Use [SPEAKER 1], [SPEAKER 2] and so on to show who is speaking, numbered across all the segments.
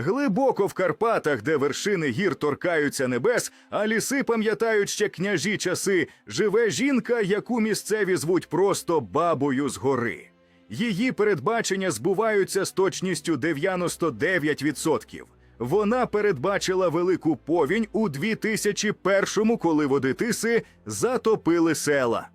[SPEAKER 1] Глибоко в Карпатах, де вершини гір торкаються небес, а ліси пам'ятають ще княжі часи, живе жінка, яку місцеві звуть просто бабою з гори. Її передбачення збуваються з точністю 99%. Вона передбачила велику повінь у 2001-му, коли води тиси затопили села.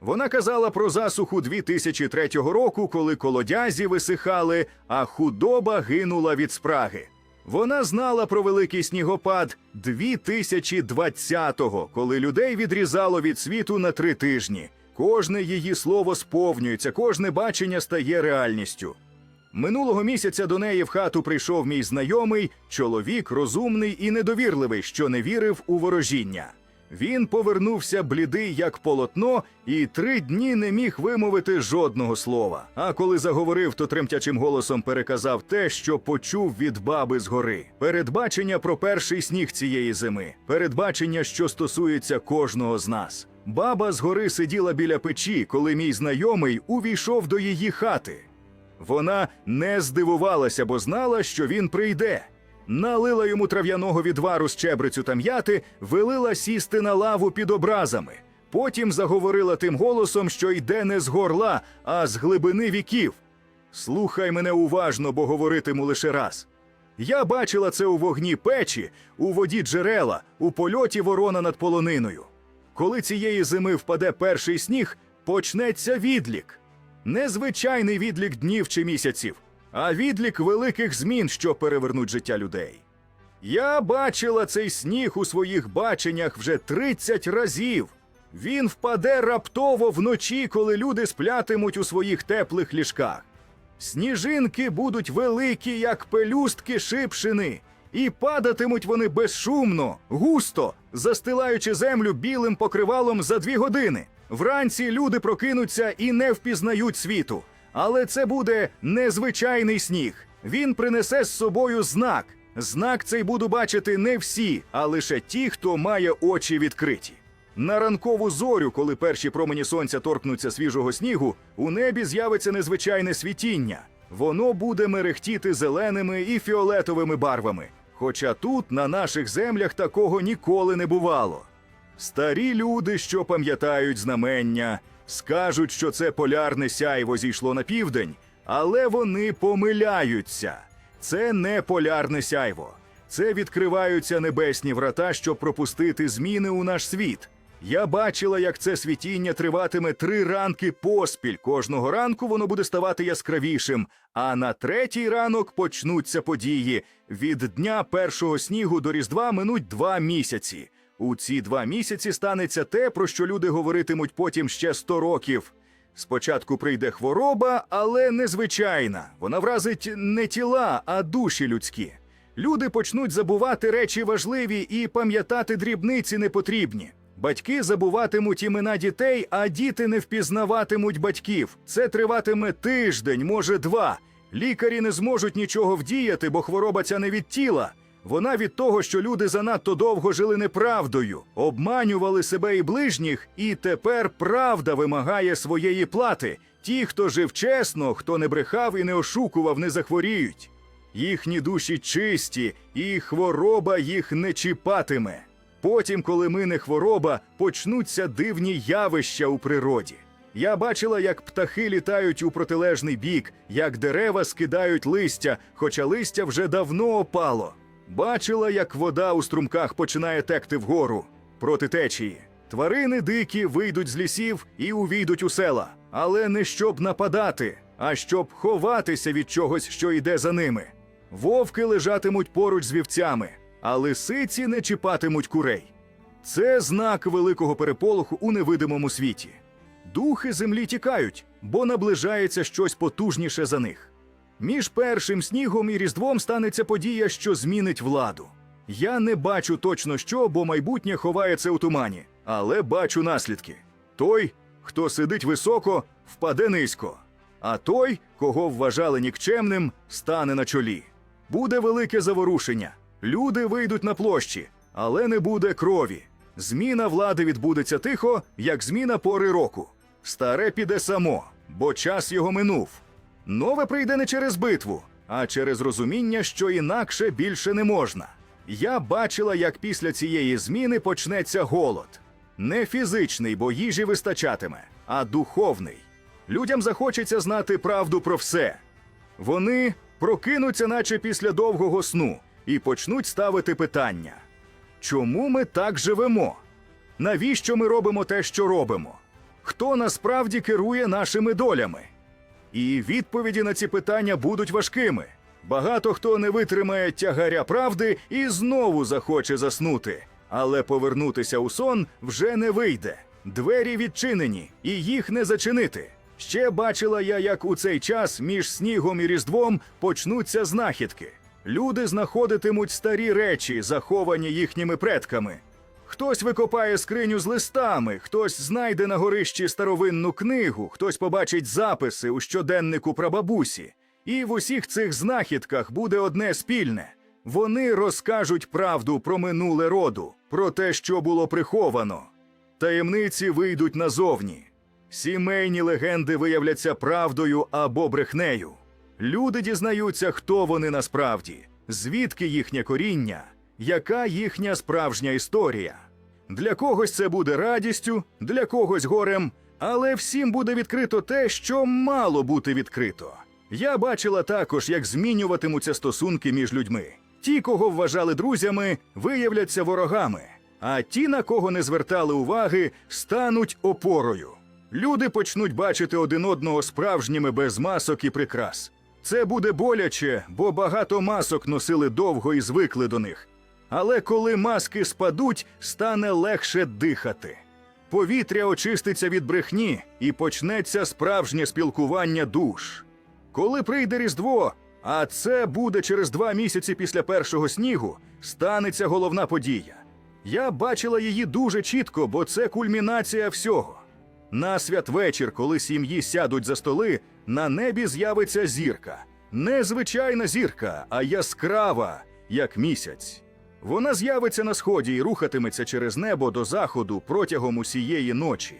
[SPEAKER 1] Вона казала про засуху 2003 року, коли колодязі висихали, а худоба гинула від спраги. Вона знала про великий снігопад 2020-го, коли людей відрізало від світу на три тижні. Кожне її слово сповнюється, кожне бачення стає реальністю. Минулого місяця до неї в хату прийшов мій знайомий, чоловік розумний і недовірливий, що не вірив у ворожіння. Він повернувся блідий, як полотно, і три дні не міг вимовити жодного слова. А коли заговорив, то тремтячим голосом переказав те, що почув від баби з гори. Передбачення про перший сніг цієї зими, передбачення, що стосується кожного з нас. Баба з гори сиділа біля печі, коли мій знайомий увійшов до її хати. Вона не здивувалася, бо знала, що він прийде. Налила йому трав'яного відвару з чебрицю та м'яти, велила сісти на лаву під образами. Потім заговорила тим голосом, що йде не з горла, а з глибини віків. Слухай мене уважно, бо говоритиму лише раз. Я бачила це у вогні печі, у воді джерела, у польоті ворона над полониною. Коли цієї зими впаде перший сніг, почнеться відлік. Не звичайний відлік днів чи місяців, а відлік великих змін, що перевернуть життя людей. Я бачила цей сніг у своїх баченнях вже 30 разів. Він впаде раптово вночі, коли люди сплятимуть у своїх теплих ліжках. Сніжинки будуть великі, як пелюстки шипшини, і падатимуть вони безшумно, густо, застилаючи землю білим покривалом за дві години. Вранці люди прокинуться і не впізнають світу. Але це буде незвичайний сніг. Він принесе з собою знак. Знак цей буду бачити не всі, а лише ті, хто має очі відкриті. На ранкову зорю, коли перші промені сонця торкнуться свіжого снігу, у небі з'явиться незвичайне світіння. Воно буде мерехтіти зеленими і фіолетовими барвами. Хоча тут, на наших землях, такого ніколи не бувало. Старі люди, що пам'ятають знамення, скажуть, що це полярне сяйво зійшло на південь, але вони помиляються. Це не полярне сяйво. Це відкриваються небесні врата, щоб пропустити зміни у наш світ. Я бачила, як це світіння триватиме три ранки поспіль. Кожного ранку воно буде ставати яскравішим, а на третій ранок почнуться події. Від дня першого снігу до Різдва минуть два місяці. У ці два місяці станеться те, про що люди говоритимуть потім ще сто років. Спочатку прийде хвороба, але незвичайна. Вона вразить не тіла, а душі людські. Люди почнуть забувати речі важливі і пам'ятати дрібниці непотрібні. Батьки забуватимуть імена дітей, а діти не впізнаватимуть батьків. Це триватиме тиждень, може два. Лікарі не зможуть нічого вдіяти, бо хвороба ця не від тіла. Вона від того, що люди занадто довго жили неправдою, обманювали себе і ближніх, і тепер правда вимагає своєї плати. Ті, хто жив чесно, хто не брехав і не ошукував, не захворіють. Їхні душі чисті, і хвороба їх не чіпатиме. Потім, коли мине хвороба, почнуться дивні явища у природі. Я бачила, як птахи літають у протилежний бік, як дерева скидають листя, хоча листя вже давно опало. Бачила, як вода у струмках починає текти вгору проти течії. Тварини дикі вийдуть з лісів і увійдуть у села, але не щоб нападати, а щоб ховатися від чогось, що йде за ними. Вовки лежатимуть поруч з вівцями, а лисиці не чіпатимуть курей. Це знак великого переполоху у невидимому світі. Духи землі тікають, бо наближається щось потужніше за них. Між першим снігом і Різдвом станеться подія, що змінить владу. Я не бачу точно що, бо майбутнє ховається у тумані, але бачу наслідки. Той, хто сидить високо, впаде низько, а той, кого вважали нікчемним, стане на чолі. Буде велике заворушення. Люди вийдуть на площі, але не буде крові. Зміна влади відбудеться тихо, як зміна пори року. Старе піде само, бо час його минув. Нове прийде не через битву, а через розуміння, що інакше більше не можна. Я бачила, як після цієї зміни почнеться голод. Не фізичний, бо їжі вистачатиме, а духовний. Людям захочеться знати правду про все. Вони прокинуться, наче після довгого сну, і почнуть ставити питання: чому ми так живемо? Навіщо ми робимо те, що робимо? Хто насправді керує нашими долями? І відповіді на ці питання будуть важкими. Багато хто не витримає тягаря правди і знову захоче заснути, але повернутися у сон вже не вийде. Двері відчинені, і їх не зачинити. Ще бачила я, як у цей час між снігом і різдвом почнуться знахідки. Люди знаходитимуть старі речі, заховані їхніми предками. Хтось викопає скриню з листами, хтось знайде на горищі старовинну книгу, хтось побачить записи у щоденнику прабабусі. І в усіх цих знахідках буде одне спільне. Вони розкажуть правду про минуле роду, про те, що було приховано. Таємниці вийдуть назовні. Сімейні легенди виявляться правдою або брехнею. Люди дізнаються, хто вони насправді, звідки їхнє коріння, яка їхня справжня історія. Для когось це буде радістю, для когось горем, але всім буде відкрито те, що мало бути відкрито. Я бачила також, як змінюватимуться стосунки між людьми. Ті, кого вважали друзями, виявляться ворогами, а ті, на кого не звертали уваги, стануть опорою. Люди почнуть бачити один одного справжніми без масок і прикрас. Це буде боляче, бо багато масок носили довго і звикли до них. Але коли маски спадуть, стане легше дихати. Повітря очиститься від брехні і почнеться справжнє спілкування душ. Коли прийде Різдво, а це буде через два місяці після першого снігу, станеться головна подія. Я бачила її дуже чітко, бо це кульмінація всього. На святвечір, коли сім'ї сядуть за столи, на небі з'явиться зірка. Не звичайна зірка, а яскрава, як місяць. Вона з'явиться на сході і рухатиметься через небо до заходу протягом усієї ночі.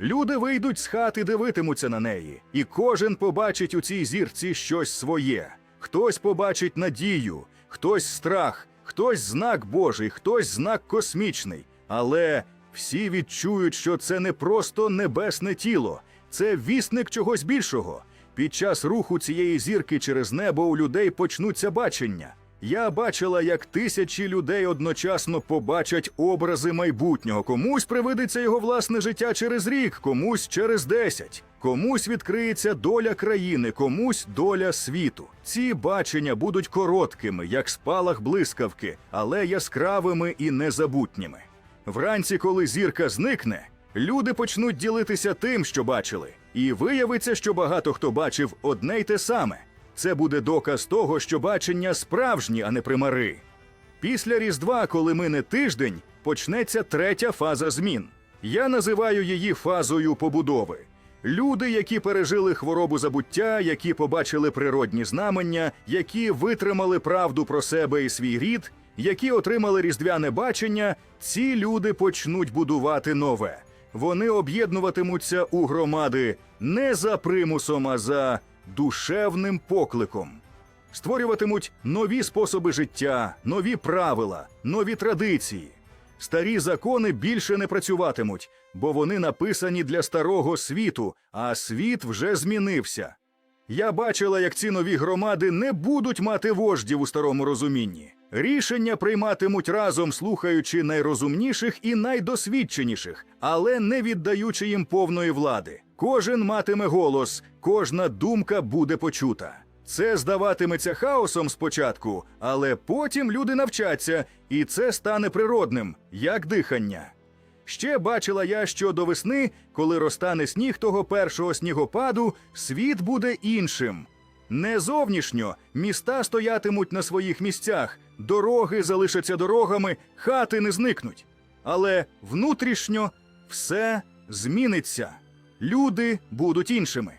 [SPEAKER 1] Люди вийдуть з хати, дивитимуться на неї, і кожен побачить у цій зірці щось своє. Хтось побачить надію, хтось страх, хтось знак Божий, хтось знак космічний. Але всі відчують, що це не просто небесне тіло, це вісник чогось більшого. Під час руху цієї зірки через небо у людей почнуться бачення. Я бачила, як тисячі людей одночасно побачать образи майбутнього. Комусь привидиться його власне життя через рік, комусь через десять. Комусь відкриється доля країни, комусь доля світу. Ці бачення будуть короткими, як спалах блискавки, але яскравими і незабутніми. Вранці, коли зірка зникне, люди почнуть ділитися тим, що бачили, і виявиться, що багато хто бачив одне й те саме. Це буде доказ того, що бачення справжні, а не примари. Після Різдва, коли мине тиждень, почнеться третя фаза змін. Я називаю її фазою побудови. Люди, які пережили хворобу забуття, які побачили природні знамення, які витримали правду про себе і свій рід, які отримали різдвяне бачення, ці люди почнуть будувати нове. Вони об'єднуватимуться у громади не за примусом, а за душевним покликом. Створюватимуть нові способи життя, нові правила, нові традиції. Старі закони більше не працюватимуть, бо вони написані для старого світу, а світ вже змінився. Я бачила, як ці нові громади не будуть мати вождів у старому розумінні. Рішення прийматимуть разом, слухаючи найрозумніших і найдосвідченіших, але не віддаючи їм повної влади. Кожен матиме голос, кожна думка буде почута. Це здаватиметься хаосом спочатку, але потім люди навчаться, і це стане природним, як дихання. Ще бачила я, що до весни, коли розтане сніг того першого снігопаду, світ буде іншим. Не зовнішньо міста стоятимуть на своїх місцях, дороги залишаться дорогами, хати не зникнуть. Але внутрішньо все зміниться. Люди будуть іншими.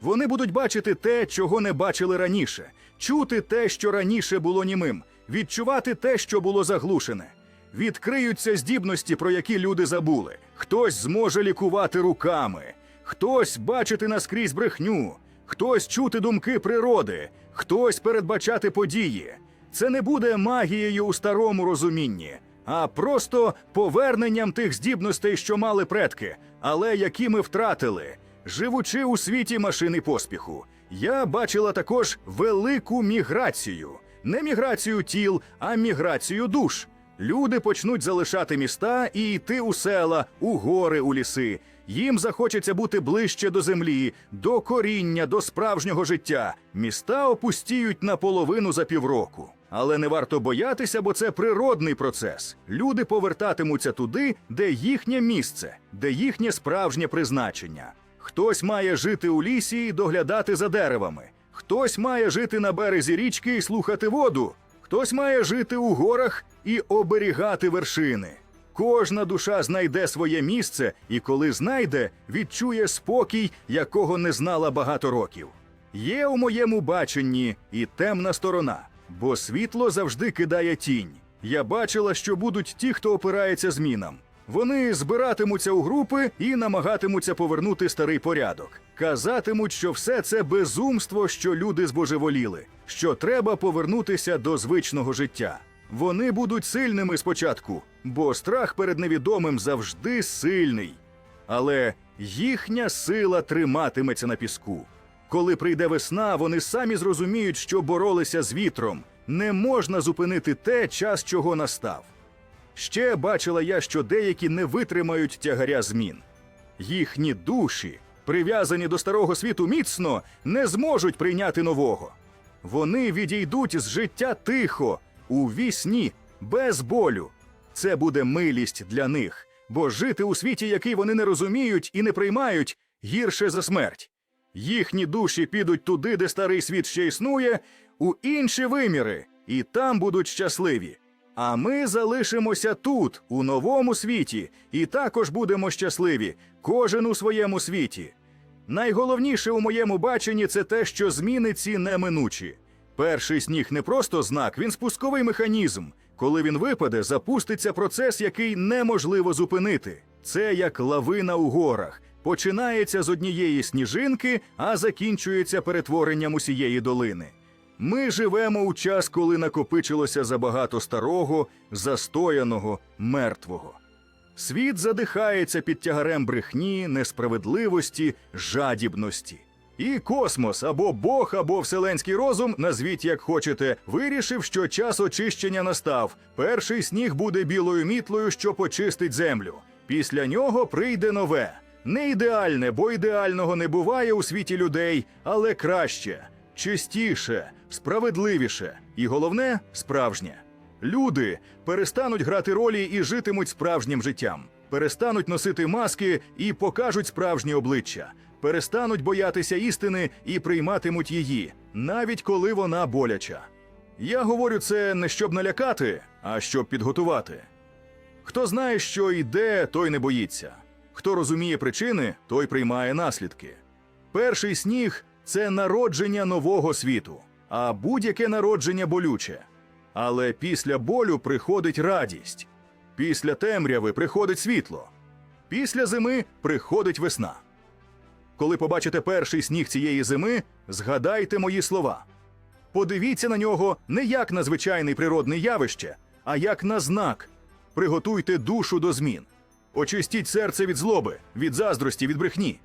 [SPEAKER 1] Вони будуть бачити те, чого не бачили раніше, чути те, що раніше було німим, відчувати те, що було заглушене. Відкриються здібності, про які люди забули. Хтось зможе лікувати руками, хтось бачити наскрізь брехню, хтось чути думки природи, хтось передбачати події. Це не буде магією у старому розумінні, а просто поверненням тих здібностей, що мали предки, але які ми втратили. Живучи у світі машини поспіху, я бачила також велику міграцію. Не міграцію тіл, а міграцію душ. Люди почнуть залишати міста і йти у села, у гори, у ліси. Їм захочеться бути ближче до землі, до коріння, до справжнього життя. Міста опустіють наполовину за півроку. Але не варто боятися, бо це природний процес. Люди повертатимуться туди, де їхнє місце, де їхнє справжнє призначення. Хтось має жити у лісі і доглядати за деревами. Хтось має жити на березі річки і слухати воду. Хтось має жити у горах і оберігати вершини. Кожна душа знайде своє місце, і коли знайде, відчує спокій, якого не знала багато років. Є у моєму баченні і темна сторона, бо світло завжди кидає тінь. Я бачила, що будуть ті, хто опирається змінам. Вони збиратимуться у групи і намагатимуться повернути старий порядок. Казатимуть, що все це безумство, що люди збожеволіли, що треба повернутися до звичного життя. Вони будуть сильними спочатку, бо страх перед невідомим завжди сильний. Але їхня сила триматиметься на піску. Коли прийде весна, вони самі зрозуміють, що боролися з вітром. Не можна зупинити те, час чого настав. Ще бачила я, що деякі не витримають тягаря змін. Їхні душі, прив'язані до старого світу міцно, не зможуть прийняти нового. Вони відійдуть з життя тихо, у вісні, без болю. Це буде милість для них, бо жити у світі, який вони не розуміють і не приймають, гірше за смерть. Їхні душі підуть туди, де старий світ ще існує, у інші виміри, і там будуть щасливі. А ми залишимося тут, у новому світі, і також будемо щасливі, кожен у своєму світі. Найголовніше у моєму баченні це те, що зміни ці неминучі. Перший сніг не просто знак, він спусковий механізм. Коли він випаде, запуститься процес, який неможливо зупинити. Це як лавина у горах. Починається з однієї сніжинки, а закінчується перетворенням усієї долини. Ми живемо у час, коли накопичилося забагато старого, застояного, мертвого. Світ задихається під тягарем брехні, несправедливості, жадібності. І космос або Бог, або вселенський розум, назвіть як хочете, вирішив, що час очищення настав. Перший сніг буде білою мітлою, що почистить землю. Після нього прийде нове. Не ідеальне, бо ідеального не буває у світі людей, але краще, чистіше, справедливіше і головне справжнє. Люди перестануть грати ролі і житимуть справжнім життям, перестануть носити маски і покажуть справжні обличчя, перестануть боятися істини і прийматимуть її, навіть коли вона боляча. Я говорю це не щоб налякати, а щоб підготувати. Хто знає, що йде, той не боїться. Хто розуміє причини, той приймає наслідки. Перший сніг це народження нового світу, а будь-яке народження болюче. Але після болю приходить радість, після темряви приходить світло, після зими приходить весна. Коли побачите перший сніг цієї зими, згадайте мої слова. Подивіться на нього не як на звичайне природне явище, а як на знак. Приготуйте душу до змін. Очистіть серце від злоби, від заздрості, від брехні.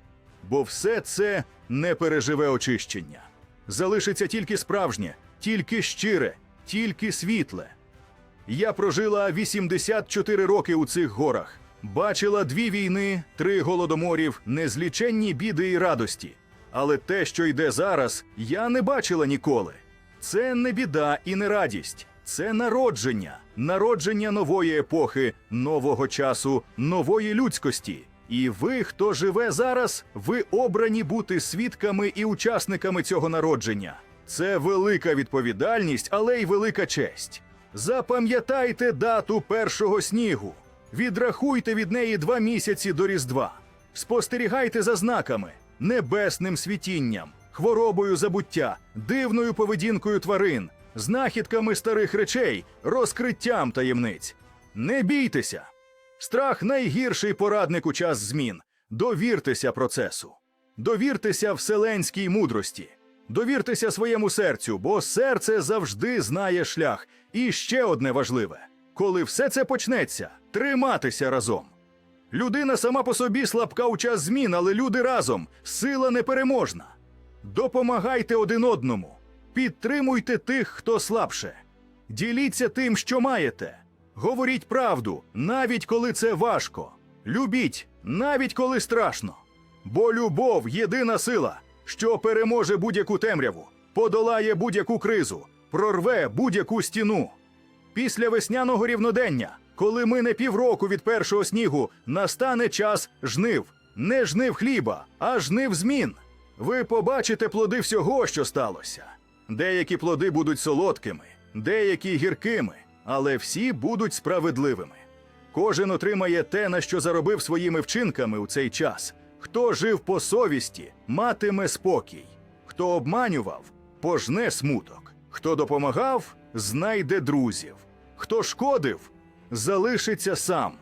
[SPEAKER 1] Бо все це не переживе очищення. Залишиться тільки справжнє, тільки щире, тільки світле. Я прожила 84 роки у цих горах. Бачила дві війни, три голодоморів, незліченні біди і радості. Але те, що йде зараз, я не бачила ніколи. Це не біда і не радість, це народження, народження нової епохи, нового часу, нової людськості. І ви, хто живе зараз, ви обрані бути свідками і учасниками цього народження. Це велика відповідальність, але й велика честь. Запам'ятайте дату першого снігу. Відрахуйте від неї два місяці до Різдва. Спостерігайте за знаками, небесним світінням, хворобою забуття, дивною поведінкою тварин, знахідками старих речей, розкриттям таємниць. Не бійтеся. Страх найгірший порадник у час змін. Довіртеся процесу. Довіртеся вселенській мудрості. Довіртеся своєму серцю, бо серце завжди знає шлях. І ще одне важливе: коли все це почнеться, триматися разом. Людина сама по собі слабка у час змін, але люди разом сила непереможна. Допомагайте один одному, підтримуйте тих, хто слабше. Діліться тим, що маєте. Говоріть правду, навіть коли це важко. Любіть, навіть коли страшно. Бо любов єдина сила, що переможе будь-яку темряву, подолає будь-яку кризу, прорве будь-яку стіну. Після весняного рівнодення, коли мине півроку від першого снігу, настане час жнив. Не жнив хліба, а жнив змін. Ви побачите плоди всього, що сталося. Деякі плоди будуть солодкими, деякі гіркими, але всі будуть справедливими. Кожен отримає те, на що заробив своїми вчинками у цей час. Хто жив по совісті, матиме спокій. Хто обманював, пожне смуток. Хто допомагав, знайде друзів. Хто шкодив, залишиться сам.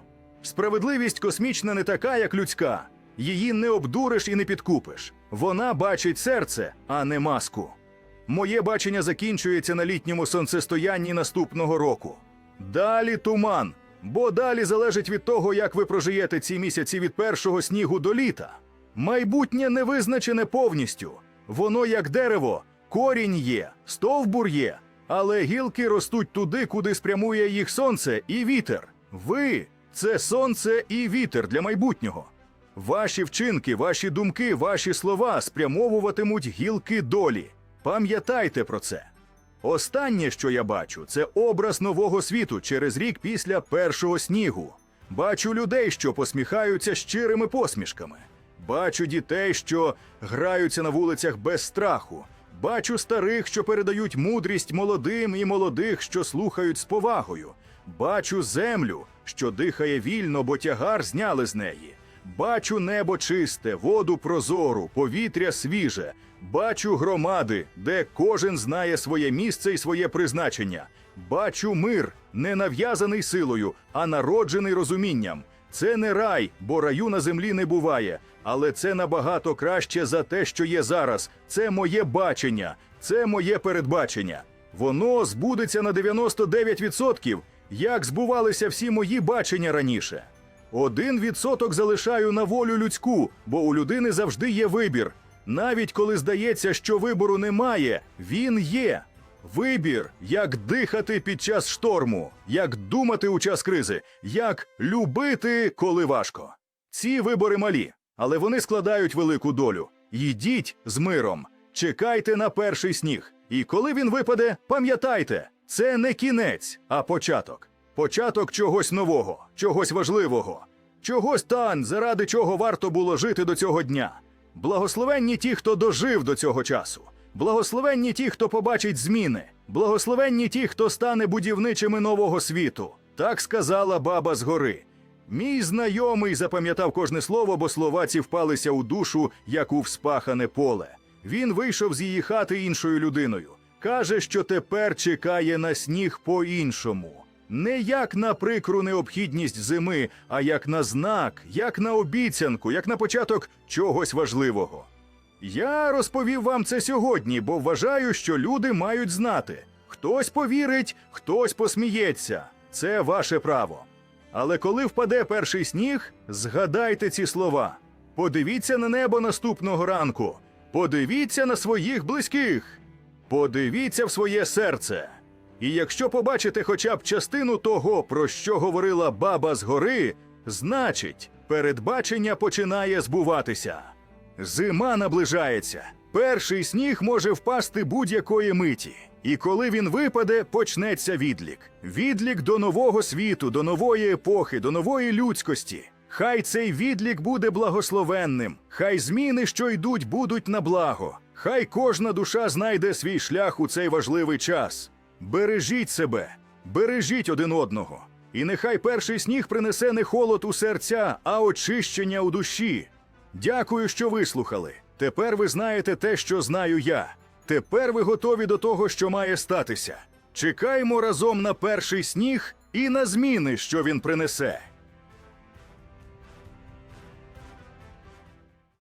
[SPEAKER 1] Справедливість космічна не така, як людська. Її не обдуриш і не підкупиш. Вона бачить серце, а не маску. Моє бачення закінчується на літньому сонцестоянні наступного року. Далі туман, бо далі залежить від того, як ви прожиєте ці місяці від першого снігу до літа. Майбутнє не визначене повністю. Воно як дерево, корінь є, стовбур є, але гілки ростуть туди, куди спрямує їх сонце і вітер. Ви це сонце і вітер для майбутнього. Ваші вчинки, ваші думки, ваші слова спрямовуватимуть гілки долі. Пам'ятайте про це. Останнє, що я бачу, це образ нового світу через рік після першого снігу. Бачу людей, що посміхаються щирими посмішками. Бачу дітей, що граються на вулицях без страху. Бачу старих, що передають мудрість молодим, і молодих, що слухають з повагою. Бачу землю, що дихає вільно, бо тягар зняли з неї. Бачу небо чисте, воду прозору, повітря свіже. Бачу громади, де кожен знає своє місце і своє призначення. Бачу мир, не нав'язаний силою, а народжений розумінням. Це не рай, бо раю на землі не буває, але це набагато краще за те, що є зараз. Це моє бачення, це моє передбачення. Воно збудеться на 99%, як збувалися всі мої бачення раніше. Один відсоток залишаю на волю людську, бо у людини завжди є вибір. Навіть коли здається, що вибору немає, він є. Вибір, як дихати під час шторму, як думати у час кризи, як любити, коли важко. Ці вибори малі, але вони складають велику долю. Йдіть з миром, чекайте на перший сніг. І коли він випаде, пам'ятайте, це не кінець, а початок. Початок чогось нового, чогось важливого, чогось тан, заради чого варто було жити до цього дня. Благословенні ті, хто дожив до цього часу. Благословенні ті, хто побачить зміни, благословенні ті, хто стане будівничими нового світу. Так сказала баба з гори. Мій знайомий запам'ятав кожне слово, бо слова ці впалися у душу, як у вспахане поле. Він вийшов з її хати іншою людиною. Каже, що тепер чекає на сніг по-іншому. Не як на прикру необхідність зими, а як на знак, як на обіцянку, як на початок чогось важливого. Я розповів вам це сьогодні, бо вважаю, що люди мають знати. Хтось повірить, хтось посміється. Це ваше право. Але коли впаде перший сніг, згадайте ці слова. Подивіться на небо наступного ранку. Подивіться на своїх близьких. Подивіться в своє серце. І якщо побачите хоча б частину того, про що говорила баба з гори, значить, передбачення починає збуватися. Зима наближається. Перший сніг може впасти будь-якої миті. І коли він випаде, почнеться відлік. Відлік до нового світу, до нової епохи, до нової людськості. Хай цей відлік буде благословенним, хай зміни, що йдуть, будуть на благо. Хай кожна душа знайде свій шлях у цей важливий час. Бережіть себе, бережіть один одного. І нехай перший сніг принесе не холод у серця, а очищення у душі. Дякую, що вислухали. Тепер ви знаєте те, що знаю я. Тепер ви готові до того, що має статися. Чекаймо разом на перший сніг і на зміни, що він принесе.